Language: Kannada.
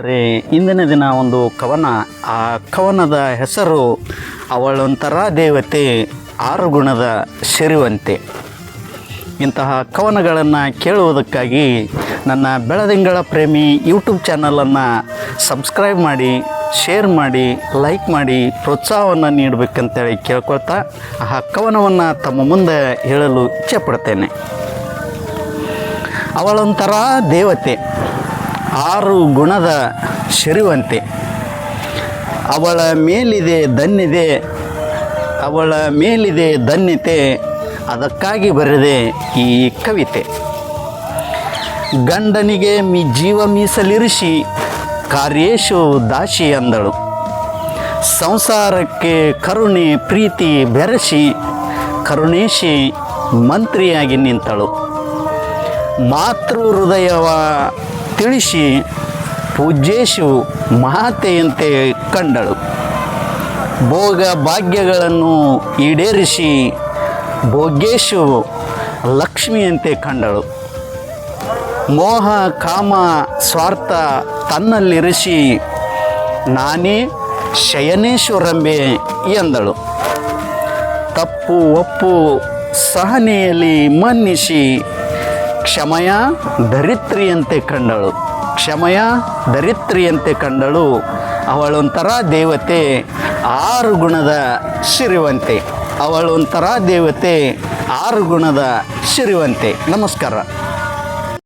ಸ್ನೇಹಿತರೆ, ಇಂದಿನ ದಿನ ಒಂದು ಕವನ. ಆ ಕವನದ ಹೆಸರು ಅವಳೊಂಥರ ದೇವತೆ ಆರು ಗುಣದ ಸೆರಿವಂತೆ ಇಂತಹ ಕವನಗಳನ್ನು ಕೇಳುವುದಕ್ಕಾಗಿ ನನ್ನ ಬೆಳದಿಂಗಳ ಪ್ರೇಮಿ ಯೂಟ್ಯೂಬ್ ಚಾನಲನ್ನು ಸಬ್ಸ್ಕ್ರೈಬ್ ಮಾಡಿ, ಶೇರ್ ಮಾಡಿ, ಲೈಕ್ ಮಾಡಿ, ಪ್ರೋತ್ಸಾಹವನ್ನು ನೀಡಬೇಕಂತೇಳಿ ಕೇಳ್ಕೊಳ್ತಾ ಆ ಕವನವನ್ನು ತಮ್ಮ ಮುಂದೆ ಹೇಳಲು ಇಚ್ಛೆಪಡ್ತೇನೆ ಅವಳೊಂಥರ ದೇವತೆ. ಆರು ಗುಣದ ಶರಿವಂತೆ. ಅವಳ ಮೇಲಿದೆ ದನ್ನಿದೆ, ಅವಳ ಮೇಲಿದೆ ಧನ್ಯತೆ ಅದಕ್ಕಾಗಿ ಬರೆದೆ ಈ ಕವಿತೆ. ಗಂಡನಿಗೆ ಮಿ ಜೀವ ಮೀಸಲಿರಿಸಿ ಕಾರ್ಯೇಶು ದಾಸಿ ಅಂದಳು. ಸಂಸಾರಕ್ಕೆ ಕರುಣೆ ಪ್ರೀತಿ ಬೆರೆಸಿ ಕರುಣೇಶಿ ಮಂತ್ರಿಯಾಗಿ ನಿಂತಳು. ಮಾತೃ ಹೃದಯವ ತಿಳಿಸಿ ಪೂಜ್ಯೇಶು ಮಾತೆಯಂತೆ ಕಂಡಳು. ಭೋಗ ಭಾಗ್ಯಗಳನ್ನು ಈಡೇರಿಸಿ ಭೋಗ್ಯೇಶು ಲಕ್ಷ್ಮಿಯಂತೆ ಕಂಡಳು. ಮೋಹ, ಕಾಮ, ಸ್ವಾರ್ಥ ತನ್ನಲ್ಲಿರಿಸಿ ನಾನೇ ಶಯನೇಶ್ವರಂಬೆ ಎಂದಳು. ತಪ್ಪು ಒಪ್ಪು ಸಹನೆಯಲ್ಲಿ ಮನ್ನಿಸಿ ಕ್ಷಮಯ ಧರಿತ್ರಿಯಂತೆ ಕಂಡಳು. ಕ್ಷಮಯ ಧರಿತ್ರಿಯಂತೆ ಕಂಡಳು. ಅವಳೊಂಥರ ದೇವತೆ ಆರು ಗುಣದ ಸಿರಿವಂತೆ. ಅವಳೊಂಥರ ದೇವತೆ ಆರು ಗುಣದ ಸಿರಿವಂತೆ. ನಮಸ್ಕಾರ.